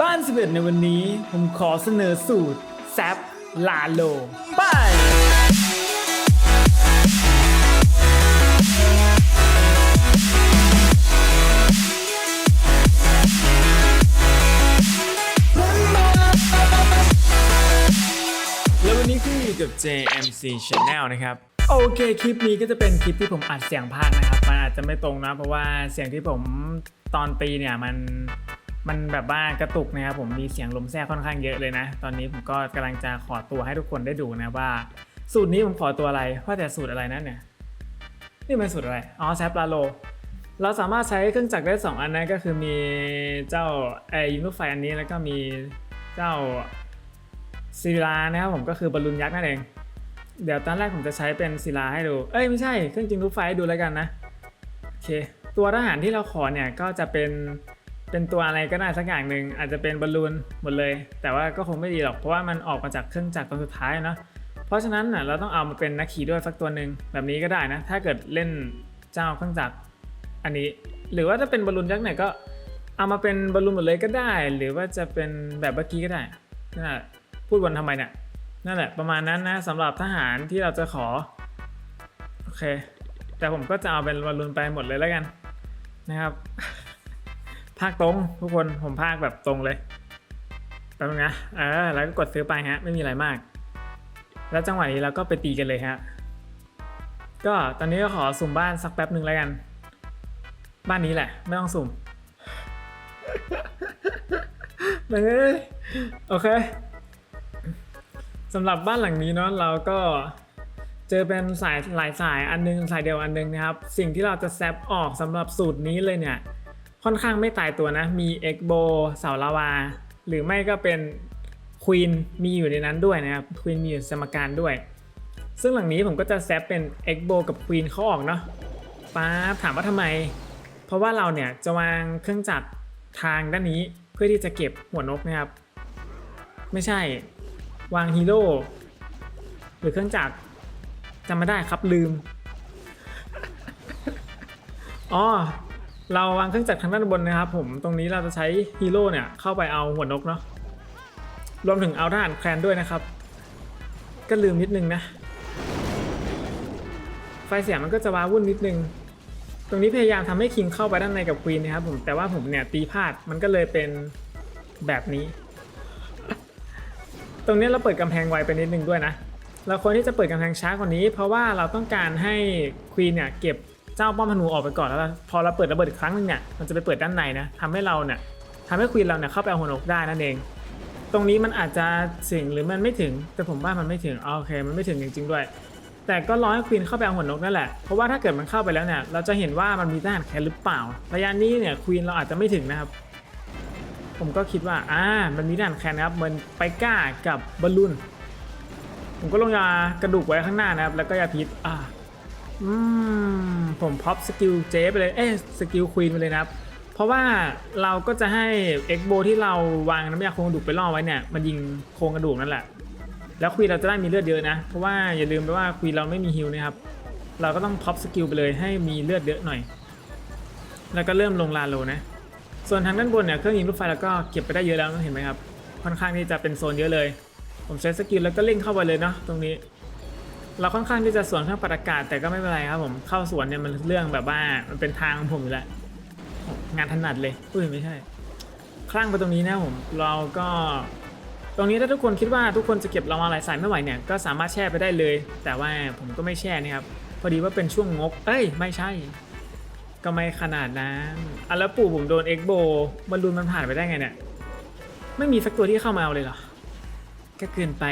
บ้าน11ในวันนี้ ผมขอเสนอสูตรแซปลาโล ไป แล้ววันนี้คืออยู่กับ JMC Channel นะครับ โอเค คลิปนี้ก็จะเป็นคลิปที่ผมอัดเสียงพากย์นะครับ มันอาจจะไม่ตรงนะ เพราะว่าเสียงที่ผมตอนตีเนี่ยมัน มันแบบว่ากระตุกนะครับผมมีเสียงลมแทรกค่อนข้างเยอะเลยนะ ตอนนี้ผมก็กำลังจะขอตัวให้ทุกคนได้ดูนะว่า สูตรนี้ผมขอตัวอะไรว่าแต่สูตรอะไรนั่นเนี่ยนี่มันสูตรอะไรอ๋อแซปลาโล เราสามารถใช้เครื่องจักรได้ 2 อันนะก็คือมีเจ้าไอยิงลูกไฟอันนี้แล้วก็มีเจ้าศิลานะครับผมก็คือบอลลูนยักษ์นั่นเอง เดี๋ยวตอนแรกผมจะใช้เป็นศิลาให้ดู เอ้ยไม่ใช่เครื่องจริงรูปไฟให้ดูแล้วกันนะโอเคตัวทหารที่เราขอเนี่ยก็จะเป็น เป็นตัวอะไรก็ได้สักอย่างหนึ่งอาจจะเป็นบอลลูนหมดเลย แต่ว่าก็คงไม่ดีหรอกเพราะว่ามันออกมาจากเครื่องจักรตอนสุดท้ายเนาะเพราะฉะนั้นนะเราต้องเอามาเป็นนักขี่ด้วยสักตัวหนึ่งแบบนี้ก็ได้นะ ถ้าเกิดเล่นเจ้าเครื่องจักรอันนี้ หรือว่าถ้าเป็นบอลลูนยักษ์เนี่ยก็เอามาเป็นบอลลูนหมดเลยก็ได้ หรือว่าจะเป็นแบบเมื่อกี้ก็ได้นั่นแหละพูดวนทำไมเนี่ยนั่นแหละประมาณนั้นนะสำหรับทหารที่เราจะขอโอเค แต่ผมก็จะเอาเป็นบอลลูนไปหมดเลยแล้วกันนะครับ ภาคตรงทุกคนผมภาคแบบตรงเลยแป๊บนึงนะเออแล้วก็กดซื้อไปฮะ ไม่มีอะไรมาก แล้วจังหวะนี้เราก็ไปตีกันเลยฮะ ก็ตอนนี้ก็ขอสุ่มบ้านสักแป๊บหนึ่งแล้วกัน บ้านนี้แหละ ไม่ต้องสุ่มเฮ้ยโอเคสำหรับบ้านหลังนี้เนาะเราก็เจอเป็นสายหลายสายอันนึงสายเดียวอันนึงนะครับ สิ่งที่เราจะแซปออกสำหรับสูตรนี้เลยเนี่ย ค่อนข้างไม่ตายตัวนะ มีเอ็กโบเสาลาวา หรือไม่ก็เป็นควีนมีอยู่ในนั้นด้วยนะครับควีนมีอยู่สมการด้วย ซึ่งหลังนี้ผมก็จะแซปเป็นเอ็กโบกับควีนเขาออกเนาะป้าถามว่าทำไม เพราะว่าเราเนี่ยจะวางเครื่องจักรทางด้านนี้เพื่อที่จะเก็บหัวนกนะครับ ไม่ใช่ วางฮีโร่หรือเครื่องจักรจำไม่ได้ครับลืมอ๋อ เราวางเครื่องจักรทางด้านบนนะครับผมตรงนี้เราจะใช้ฮีโร่เนี่ยเข้าไปเอาหัวนกเนาะรวมถึงเอาทหารแคลนด้วยนะครับ ก็ลืมนิดนึงนะ ไฟเสียมันก็จะว้าวุ่นนิดนึง ตรงนี้พยายามทำให้คิงเข้าไปด้านในกับควีนนะครับผมแต่ว่าผมเนี่ยตีพลาดมันก็เลยเป็นแบบนี้ ตรงนี้เราเปิดกำแพงไวไปนิดนึงด้วยนะเราควรที่จะเปิดกำแพงช้ากว่านี้ เพราะว่าเราต้องการให้ควีนเนี่ยเก็บ เจ้าป้อมธนูออกไปก่อนแล้วพอเราเปิดระเบิดอีกครั้งหนึงเนี่ยมันจะไปเปิดด้านในนะทำให้เราเนี่ยทำให้ควีนเราเนี่ยเข้าไปเอาหัวนกได้นั่นเอง ตรงนี้มันอาจจะสิงหรือมันไม่ถึง แต่ผมว่ามันไม่ถึงอ๋อโอเค มันไม่ถึงจริงๆด้วย แต่ก็รอให้ควีนเข้าไปเอาหัวนกนั่นแหละเพราะว่าถ้าเกิดมันเข้าไปแล้วเนี่ยเราจะเห็นว่ามันมีทหารแคร์หรือเปล่าระยะนี้เนี่ยควีนเราอาจจะไม่ถึงนะครับผมก็คิดว่าอ่ามันมีด่านแคนนะครับมันไปก้ากับบอลลูนผมก็ลงยากระดูกไว้ข้างหน้านะครับแล้วก็ยาพิษอ่า อืมผมพ็อปสกิลเจไปเลย เอ๊ะสกิลควีนไปเลยนะครับ เพราะว่าเราก็จะให้เอ็กโบที่เราวางน้ำยาโครงกระดูกไปล่อไว้เนี่ยมันยิงโครงกระดูกนั่นแหละ แล้วควีนเราจะได้มีเลือดเยอะนะ เพราะว่าอย่าลืมไปว่าควีนเราไม่มีฮิลนะครับ เราก็ต้องพ็อปสกิลไปเลยให้มีเลือดเยอะหน่อย แล้วก็เริ่มลงลาโลนะ ส่วนทางด้านบนเนี่ยเครื่องยิงลูกไฟแล้วก็เก็บไปได้เยอะแล้วเห็นไหมครับ ค่อนข้างที่จะเป็นโซนเยอะเลย ผมใช้สกิลแล้วก็เล่งเข้าไปเลยเนาะตรงนี้ เราค่อนข้างที่จะสวนเครื่องปรับอากาศแต่ก็ไม่เป็นไรครับผมเข้าสวนเนี่ยมันเรื่องแบบว่ามันเป็นทางของผมอยู่แล้วงานถนัดเลยอุ้ยไม่ใช่คลั่งไปตรงนี้นะผมเราก็ ตรงนี้ถ้าทุกคนคิดว่าทุกคนจะเก็บเรามาหลายสายไม่ไหวเนี่ยก็สามารถแช่ไปได้เลย แต่ว่าผมก็ไม่แช่นะครับพอดีว่าเป็นช่วงงก เอ้ยไม่ใช่ ก็ไม่ขนาดนั้นอะแล้วปู่ผมโดนเอ็กโบอลลูนมันผ่านไปได้ไงเนี่ยไม่มีสักตัวที่เข้ามาเอาเลยเหรอก็เกินไป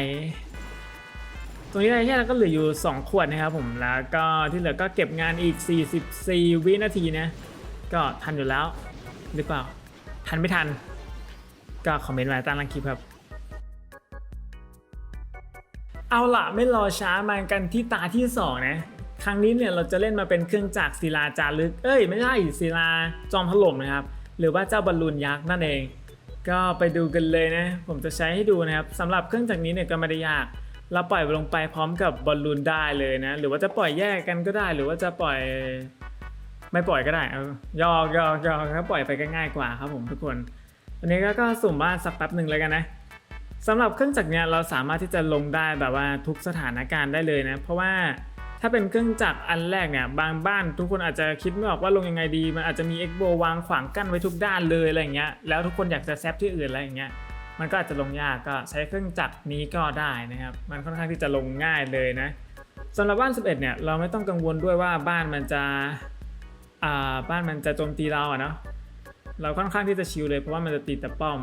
ตรงนี้ได้แค่แล้วก็เหลืออยู่ 2 ขวดนะครับผมแล้วก็ที่เหลือก็เก็บงานอีก 44 วินาทีนะก็ทันอยู่แล้วหรือเปล่า ทันไม่ทัน ก็คอมเมนต์ไว้ใต้ล่างคลิปครับ เอาละไม่รอช้ามากันที่ตาที่สองนะ ครั้งนี้เนี่ยเราจะเล่นมาเป็นเครื่องจักรศิลาจารึก เอ้ย ไม่ใช่ศิลาจอมถล่มนะครับ หรือว่าเจ้าบอลลูนยักษ์นั่นเอง ก็ไปดูกันเลยนะ ผมจะใช้ให้ดูนะครับสำหรับเครื่องจักรนี้เนี่ยก็ไม่ได้ยาก เราปล่อยลงไปพร้อมกับบอลลูนได้เลยนะ หรือว่าจะปล่อยแยกกันก็ได้ หรือว่าจะปล่อยไม่ปล่อยก็ได้เออยอกยอกยอกถ้าปล่อยไปก็ง่ายกว่าครับผมทุกคนวันนี้ก็ก็สุ่มบ้านสักแป๊บหนึ่งเลยกันนะสำหรับเครื่องจักรเนี่ยเราสามารถที่จะลงได้แบบว่าทุกสถานการณ์ได้เลยนะ เพราะว่าถ้าเป็นเครื่องจักรอันแรกเนี่ยบางบ้านทุกคนอาจจะคิดไม่ออกว่าลงยังไงดี มันอาจจะมีเอ็กโบวางขวางกั้นไว้ทุกด้านเลยอะไรเงี้ยแล้วทุกคนอยากจะแซฟที่อื่นอะไรอย่างเงี้ย มันก็อาจจะลงยากก็ใช้เครื่องจักรนี้ก็ได้นะครับ มันค่อนข้างที่จะลงง่ายเลยนะสำหรับบ้าน 11 เนี่ยเราไม่ต้องกังวลด้วยว่าบ้านมันจะอ่าบ้านมันจะโจมตีเราอะเนาะเราค่อนข้างที่จะชิลเลยเพราะว่ามันจะตีแต่ป้อม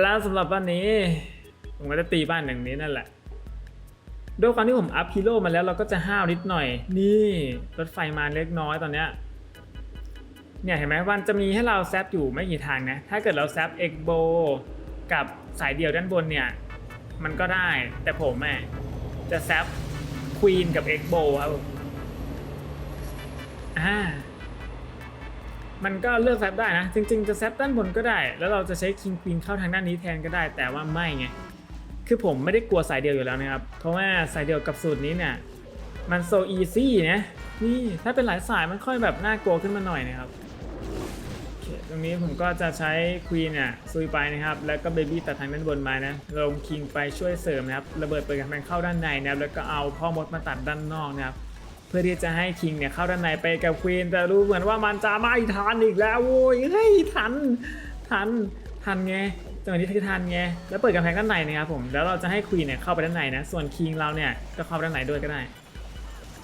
แล้วสำหรับบ้านนี้ ผมก็จะตีบ้านอย่างนี้นั่นแหละด้วยความที่ผมอัพฮีโร่มาแล้วเราก็จะห้าวนิดหน่อย นี่รถไฟมาเล็กน้อยตอนเนี้ยเนี่ยเห็นไหมมันจะมีให้เราแซปอยู่ไม่กี่ทางนะถ้าเกิดเราแซปเอ็กโบ กับสายเดี่ยวด้านบนเนี่ย มันก็ได้แต่ผมแม่จะแซปควีนกับเอ็กโบครับอ่ามันก็เลือกแซปได้นะ จริง ๆ จะแซปด้านบนก็ได้ แล้วเราจะใช้คิงควีนเข้าทางด้านนี้แทนก็ได้ แต่ว่าไม่ไง คือผมไม่ได้กลัวสายเดียวอยู่แล้วนะครับ เพราะว่าสายเดียวกับสูตรนี้เนี่ย มันโซอีซี่นะ นี่ถ้าเป็นหลายสายมันค่อยแบบน่ากลัวขึ้นมาหน่อยนะครับ ตรงนี้ผมก็จะใช้ควีนเนี่ยซุยไปนะครับ แล้วก็เบบี้ตัดทางด้านบนมานะ ลงคิงไปช่วยเสริมนะครับ ระเบิดเปิดกำแพงเข้าด้านในนะครับ แล้วก็เอาพ่อมดมาตัดด้านนอกนะครับ เพื่อที่จะให้คิงเนี่ยเข้าด้านในไปกับควีน แต่รู้เหมือนว่ามันจะไม่ทันอีกแล้วโว้ย เฮ้ยทัน ทัน ทันไงจังหวะนี้ทันไง แล้วเปิดกำแพงด้านในนะครับผม แล้วเราจะให้ควีนเนี่ยเข้าไปด้านในนะ ส่วนคิงเราเนี่ยก็เข้าไปด้านในด้วยก็ได้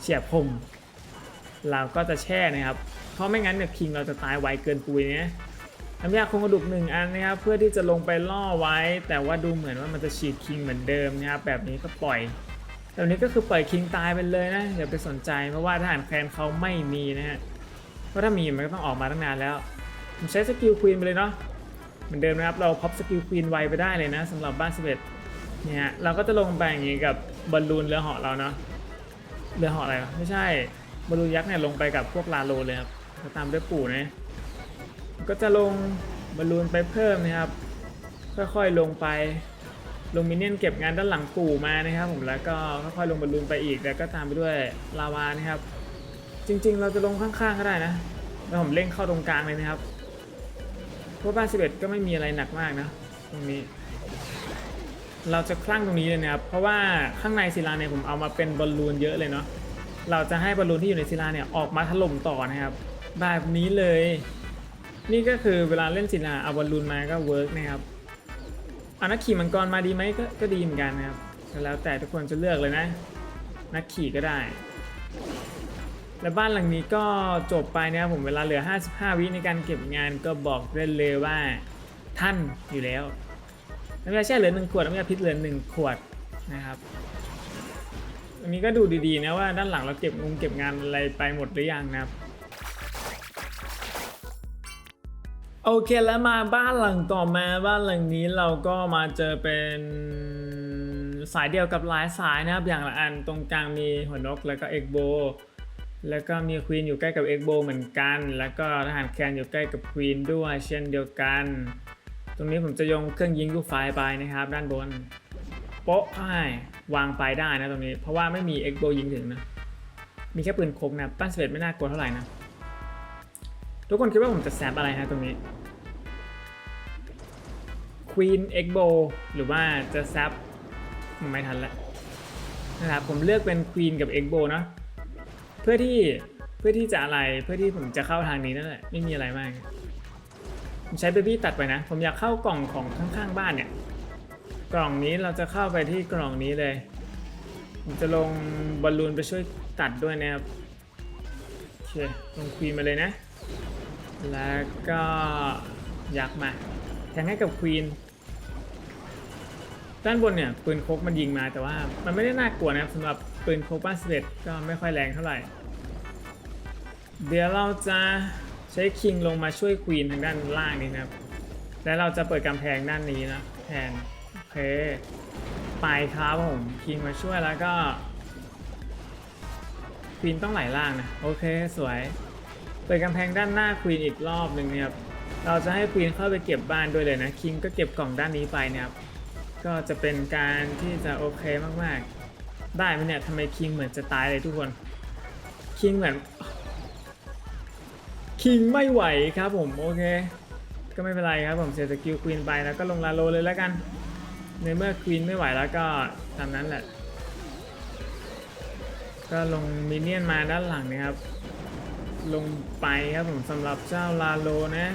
เฉียบคมเราก็จะแช่นะครับ เพราะไม่งั้นเนี่ยคิงเราจะตายไวเกินปุยเนี่ยน้ำยาโครงกระดูกหนึ่งอันนะครับเพื่อที่จะลงไปล่อไว้ แต่ว่าดูเหมือนว่ามันจะฉีดคิงเหมือนเดิมนะครับแบบนี้ก็ปล่อยแบบนี้ก็คือปล่อยคิงตายไปเลยนะอย่าไปสนใจเพราะว่าทหารแคลนเขาไม่มีนะฮะเพราะถ้ามีมันก็ต้องออกมาตั้งนานแล้วผมใช้สกิลควีนไปเลยเนาะเหมือนเดิมนะครับเราพับสกิลควีนไวไปได้เลยนะสำหรับบ้านสเ็เนี่ยเราก็จะลงไปอย่างนี้กับบอลลูนเรือเหาะเราเนาะเรือเหาะอะไรวะไม่ใช่บอลลูนยักษ์เนี่ยลงไปกับพวกลาโลเลยครับ แล้วตามด้วยปู่นะ ก็จะลงบอลลูนไปเพิ่มนะครับ ค่อยๆลงไป ลงมินเนี่ยนเก็บงานด้านหลังปู่มานะครับ ผมแล้วก็ค่อยๆลงบอลลูนไปอีกแล้วก็ตามไปด้วยลาวานะครับ จริงๆ เราจะลงข้างๆก็ได้นะแล้วผมเร่งเข้าตรงกลางเลยนะครับเพราะบ้าน11ก็ไม่มีอะไรหนักมากนะตรงนี้ เราจะคลั่งตรงนี้เลยนะครับ เพราะว่าข้างในศิลาเนี่ยผมเอามาเป็นบอลลูนเยอะเลยเนาะเราจะให้บอลลูนที่อยู่ในศิลาเนี่ยออกมาถล่มต่อนะครับ แบบนี้เลย นี่ก็คือเวลาเล่นศิลาเอาบอลลูนมาก็เวิร์กนะครับเอานักขี่มังกรมาดีไหมก็ก็ดีเหมือนกันนะครับ แล้วแต่ทุกคนจะเลือกเลยนะ นักขี่ก็ได้ และบ้านหลังนี้ก็จบไปนะครับผมเวลาเหลือ 55 วิในการเก็บงานก็บอกได้เลยว่าท่านอยู่แล้วน้ำยาแช่เหลือหนึ่งขวดน้ำยาพิษเหลือหนึ่งขวดนะครับอันนี้ก็ดูดีๆนะว่าด้านหลังเราเก็บงงเก็บงานอะไรไปหมดหรือยังนะครับ โอเคแล้วมาบ้านหลังต่อมาบ้านหลังนี้เราก็มาเจอเป็นสายเดียวกับหลายสายนะครับอย่างละอันตรงกลางมีหัวนกแล้วก็เอ็กโบแล้วก็มีควีนอยู่ใกล้กับเอ็กโบเหมือนกัน แล้วก็ทหารแคนอยู่ใกล้กับควีนด้วยเช่นเดียวกัน ตรงนี้ผมจะยงเครื่องยิงลูกไฟไปนะครับ ด้านบนโป๊ะใช่วางไปได้นะตรงนี้ เพราะว่าไม่มีเอ็กโบยิงถึงนะ มีแค่ปืนคกนะปั้นสเปดไม่น่ากลัวเท่าไหร่นะ ทุกคนคิดว่าผมจะแซบอะไรฮะตรงนี้ Queen X b o หรือว่าจะแซบไม่ทันละนะครับผมเลือกเป็น Queen กับ X b o นาะเพื่อที่เพื่อที่จะอะไรเพื่อที่ผมจะเข้าทางนี้นั่นแหละไม่มีอะไรมาก ผมใช้เบบี้ตัดไปนะ ผมอยากเข้ากล่องของข้างๆบ้านเนี่ย กล่องนี้เราจะเข้าไปที่กล่องนี้เลย ผมจะลงบอลลูนไปช่วยตัดด้วยนะครับโอเคลงควีนมาเลยนะ แล้วก็ยักษ์มา แทงให้กับควีน ด้านบนเนี่ยปืนโคกมันยิงมาแต่ว่า มันไม่ได้น่ากลัวนะครับสำหรับปืนโคกบ้านสเ็ก็ไม่ค่อยแรงเท่าไหร่ เดี๋ยวเราจะใช้คิงลงมาช่วยควีนทางด้านล่างนี้นะครับ แล้วเราจะเปิดกำแพงด้านนี้นะแทนโอเคไปครับผมคิงมาช่วยแล้วก็ควีนต้องไหลล่างนะ โอเคสวย เปิดกำแพงด้านหน้าควีนอีกรอบหนึ่งนะครับ เราจะให้ควีนเข้าไปเก็บบ้านด้วยเลยนะ คิงก็เก็บกล่องด้านนี้ไปนะครับ ก็จะเป็นการที่จะโอเคมากๆ ได้ไหมเนี่ยทำไมคิงเหมือนจะตายเลยทุกคน คิงเหมือน คิงไม่ไหวครับผมโอเค ก็ไม่เป็นไรครับผมเสียสกิลควีนไปแล้วก็ลงลาโลเลยแล้วกัน ในเมื่อควีนไม่ไหวแล้วก็ตามนั้นแหละ ก็ลงมินเนี่ยนมาด้านหลังนะครับ ลงไปครับผมสำหรับเจ้าลาโลนะ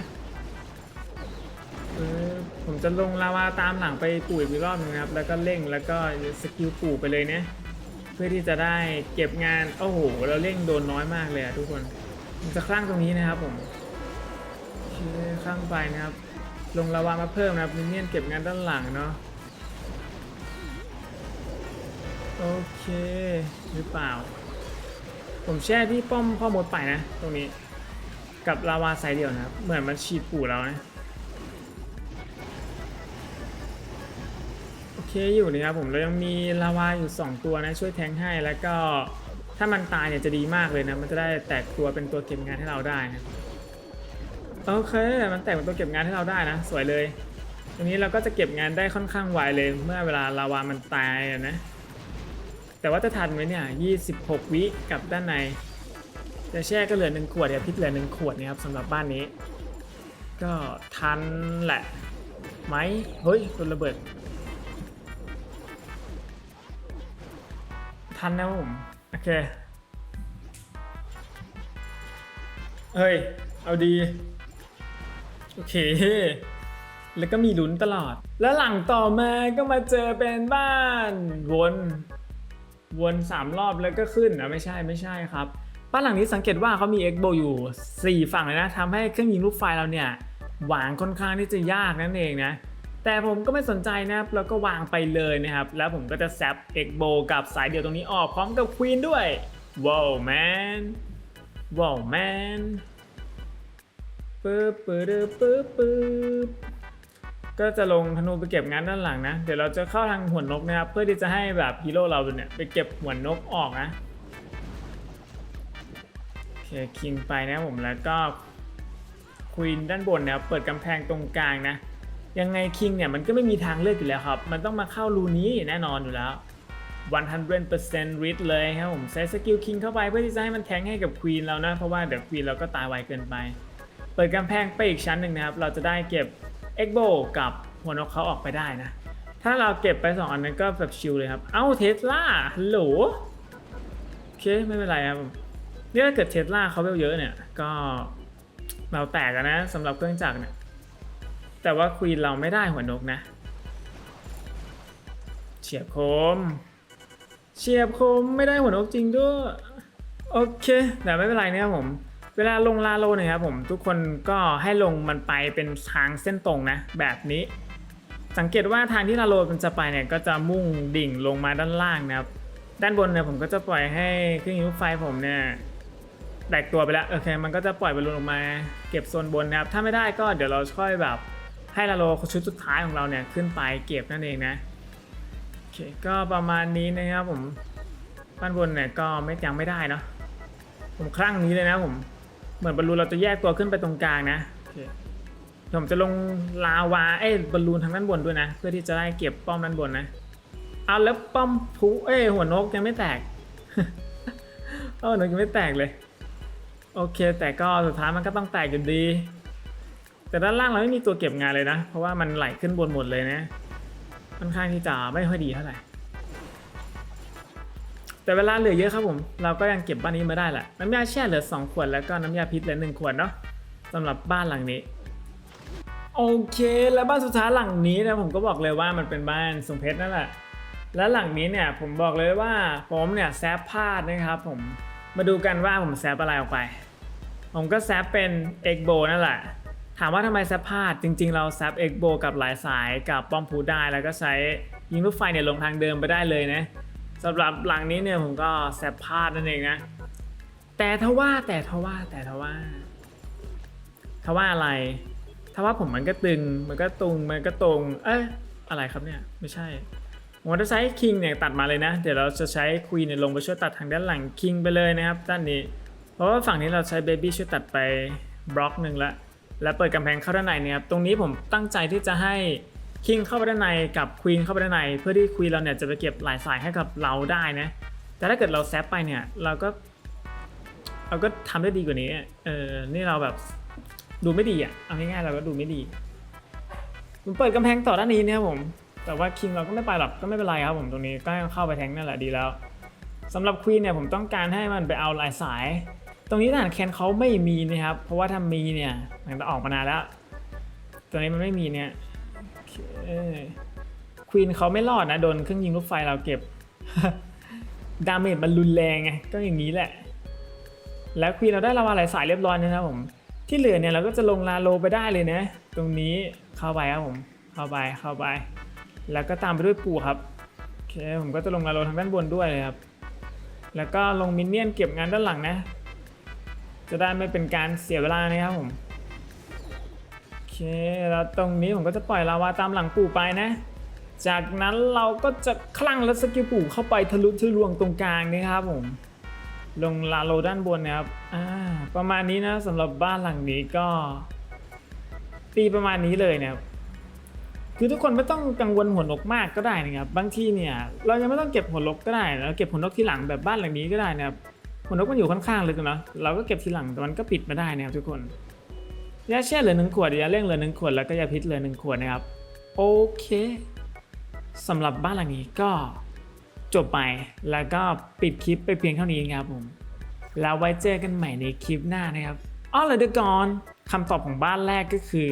ผมจะลงลาวาตามหลังไปปู่อีกรอบหนึงครับ แล้วก็เร่งแล้วก็สกิลปู่ไปเลยนะ เพื่อที่จะได้เก็บงาน โอ้โห เราเร่งโดนน้อยมากเลยอะทุกคนมันจะคลั่งตรงนี้นะครับผมคลั่งไปนะครับ ลงลาวามาเพิ่มนะครับมิเนี่ยนเก็บงานด้านหลังเนาะ โอเค หรือเปล่า ผมแช่ที่ป้อมพ่อมดไปนะ ตรงนี้ กับลาวาไซด์เดียวนะครับ เหมือนมันฉีดปู่เรานะ โอเคอยู่นะครับผมเรายังมีลาวาอยู่ 2 ตัวนะ ช่วยแทงให้แล้วก็ถ้ามันตายเนี่ยจะดีมากเลยนะ มันจะได้แตกตัวเป็นตัวเก็บงานให้เราได้นะโอเค มันแตกเป็นตัวเก็บงานให้เราได้นะ สวยเลย ตรงนี้เราก็จะเก็บงานได้ค่อนข้างไวเลย เมื่อเวลาลาวามันตายนะ แต่ว่าจะทันไหมเนี่ย 26 วิกับด้านใน จะแช่ก็เหลือหนึ่งขวดเดี๋ยวพิษเหลือหนึ่งขวดนะครับสำหรับบ้านนี้ ก็ทันแหละไหมเฮ้ยโดนระเบิด ทันนะผม โอเค เฮ้ย เอาดี โอเคแล้วก็มีลุ้นตลอด แล้วหลังต่อมาก็มาเจอเป็นบ้านวน วนสามรอบแล้วก็ขึ้นนะไม่ใช่ไม่ใช่ครับบ้านหลังนี้สังเกตว่าเขามี X-Bow อยู่ 4 ฝั่งเลยนะทำให้เครื่องยิงลูกไฟเราเนี่ยวางค่อนข้างที่จะยากนั่นเองนะ แต่ผมก็ไม่สนใจนะครับแล้วก็วางไปเลยนะครับ แล้วผมก็จะแซป X-Bow กับสายเดียวตรงนี้ออกพร้อมกับควีนด้วยว้าวแมนว้าวแมนปึ๊บปึ๊บปึ๊บปึ๊บ ก็จะลงธนูไปเก็บงานด้านหลังนะ เดี๋ยวเราจะเข้าทางหัวนกนะครับ เพื่อที่จะให้แบบฮีโร่เราเนี่ยไปเก็บหัวนกออกนะโอเคคิงไปนะผมแล้วก็ควีนด้านบนนะครับเปิดกำแพงตรงกลางนะ ยังไงคิงเนี่ยมันก็ไม่มีทางเลือกอยู่แล้วครับ มันต้องมาเข้ารูนี้แน่นอนอยู่แล้ว100% read เลยครับผมใช้สกิลคิงเข้าไปเพื่อที่จะให้มันแทงให้กับควีนเรานะ เพราะว่าเดี๋ยวควีนเราก็ตายไวเกินไป เปิดกำแพงไปอีกชั้นหนึ่งนะครับ เราจะได้เก็บ เอ็กโบกับหัวนกเขาออกไปได้นะ ถ้าเราเก็บไป 2 อันนั้นก็แบบชิลเลยครับ เอ้าเทสลาฮัลโหลโอเคไม่เป็นไรครับนี่ถ้าเกิดเทสลาเขาเวลเยอะเนี่ย ก็เราแตกนะสำหรับเครื่องจักรเนี่ย แต่ว่าควีนเราไม่ได้หัวนกนะ เฉียบคม เฉียบคมไม่ได้หัวนกจริงด้วย โอเค แต่ไม่เป็นไรนะครับผม เวลาลงลาโลเนี่ยครับผมทุกคนก็ให้ลงมันไปเป็นทางเส้นตรงนะ แบบนี้ สังเกตว่าทางที่ลาโลมันจะไปเนี่ยก็จะมุ่งดิ่งลงมาด้านล่างนะครับ ด้านบนเนี่ยผมก็จะปล่อยให้เครื่องยิงลูกไฟผมเนี่ยแตกตัวไปแล้วโอเคมันก็จะปล่อยบอลลูนออกมา เก็บโซนบนนะครับถ้าไม่ได้ก็เดี๋ยวเราค่อยแบบให้ลาโลชุดสุดท้ายของเราเนี่ยขึ้นไปเก็บนั่นเองนะโอเคก็ประมาณนี้นะครับผมด้านบนเนี่ยก็ไม่ยังไม่ได้เนาะผมคลั่งนี้เลยนะผม เหมือนบอลลูนเราจะแยกตัวขึ้นไปตรงกลางนะโอเคผมจะลงลาวาเอ้ยบอลลูนทางด้านบนด้วยนะ เพื่อที่จะได้เก็บป้อมด้านบนนะ เอาแล้วป้อมผูเอ้หัวนกยังไม่แตกเออหนกยังไม่แตกเลย โอเค แต่ก็สุดท้ายมันก็ต้องแตกอยู่ดี แต่ด้านล่างเราไม่มีตัวเก็บงานเลยนะ เพราะว่ามันไหลขึ้นบนหมดเลยนะค่อนข้างที่จะไม่ค่อยดีเท่าไหร่ แต่เวลาเหลือเยอะครับผม เราก็ยังเก็บบ้านนี้มาได้แหละ น้ำยาแช่เหลือ 2 ขวด แล้วก็น้ำยาพิษเหลือ 1 ขวดเนาะสำหรับบ้านหลังนี้ โอเค แล้วบ้านสุดท้ายหลังนี้นะผมก็บอกเลยว่ามันเป็นบ้านทรงเพชรนั่นแหละ และหลังนี้เนี่ยผมบอกเลยว่าผมเนี่ยแซฟพลาดนะครับ ผมมาดูกันว่าผมแซฟอะไรออกไป ผมก็แซฟเป็นเอ็กโบนั่นแหละ ถามว่าทำไมแซฟพลาดจริง ๆ เราแซฟเอ็กโบกับหลายสายกับป้อมพูได้แล้วก็ใช้ยิงลูกไฟเนี่ยลงทางเดิมไปได้เลยนะ สำหรับหลังนี้เนี่ยผมก็แซบพลาดนั่นเองนะ แต่ทว่าแต่ทว่าแต่ทว่าทว่าอะไร ทว่าผมมันก็ตึง มันก็ตุงมันก็ตรง เอ๊ะอะไรครับเนี่ย ไม่ใช่ผมจะใช้คิงเนี่ยตัดมาเลยนะ เดี๋ยวเราจะใช้ควีนเนี่ยลงไปช่วยตัดทางด้านหลังคิงไปเลยนะครับด้านนี้ เพราะว่าฝั่งนี้เราใช้เบบี้ช่วยตัดไปบล็อกหนึ่งละ แล้วเปิดกำแพงเข้าด้านในเนี่ยครับ ตรงนี้ผมตั้งใจที่จะให้ คิงเข้าไปด้านในกับควีนเข้าไปด้านใน เพื่อที่ควีนเราเนี่ยจะไปเก็บหลายสายให้กับเราได้นะ แต่ถ้าเกิดเราแซปไปเนี่ยเราก็เราก็ทำได้ดีกว่านี้ เออ นี่เราแบบดูไม่ดีอะ เอาง่ายๆเราก็ดูไม่ดีผมเปิดกำแพงต่อด้านนี้นะครับผม แต่ว่าคิงเราก็ไม่ไปหรอก ก็ไม่เป็นไรครับผมตรงนี้ก็เข้าไปแทงนั่นแหละดีแล้วสำหรับควีนเนี่ยผมต้องการให้มันไปเอาลายสาย ตรงนี้ทหารแคนเขาไม่มีนะครับ เพราะว่าถ้ามีเนี่ยมันจะออกมานานแล้วตรงนี้มันไม่มีเนี่ย ควีนเขาไม่รอดนะ โดนเครื่องยิงลูกไฟเราเก็บ ดาเมจมันรุนแรงไง ก็อย่างนี้แหละ แล้วควีนเราได้ลาวาไหลายสายเรียบร้อยนะครับผม ที่เหลือเนี่ยเราก็จะลงลาโลไปได้เลยนะ ตรงนี้เข้าไปครับผม เข้าไป เข้าไป แล้วก็ตามไปด้วยปูครับ โอเค ผมก็จะลงลาโลทางด้านบนด้วยเลยครับ แล้วก็ลงมินเนี่ยนเก็บงานด้านหลังนะ จะได้ไม่เป็นการเสียเวลานะครับผม แล้วตรงนี้ผมก็จะปล่อยลาวาตามหลังปู่ไปนะ จากนั้นเราก็จะคลั่งแล้วสกิลปู่เข้าไปทะลุทะลวงตรงกลางนะครับผม ลงลาโลด้านบนนะครับ อ่า ประมาณนี้นะสำหรับบ้านหลังนี้ก็ ตีประมาณนี้เลยนะครับคือทุกคนไม่ต้องกังวลหัวนกมากก็ได้นะครับ บางทีเนี่ย เรายังไม่ต้องเก็บหัวนกก็ได้เราเก็บหัวนกที่หลังแบบบ้านหลังนี้ก็ได้นะครับหัวนกมันอยู่ค่อนข้างลึกนะเราก็เก็บทีหลังแต่มันก็ปิดมาได้นะครับทุกคน ยาแช่เหลือหนึ่งขวดยาเร่งเหลือหนึ่งขวดแล้วก็ยาพิษเหลือหนึ่งขวดนะครับ โอเคสำหรับบ้านหลังนี้ก็จบไปแล้วก็ปิดคลิปไปเพียงเท่านี้ครับผมแล้วไว้เจอกันใหม่ในคลิปหน้านะครับอ๋อเลยเดี๋ยวก่อนคำตอบของบ้านแรกก็คือ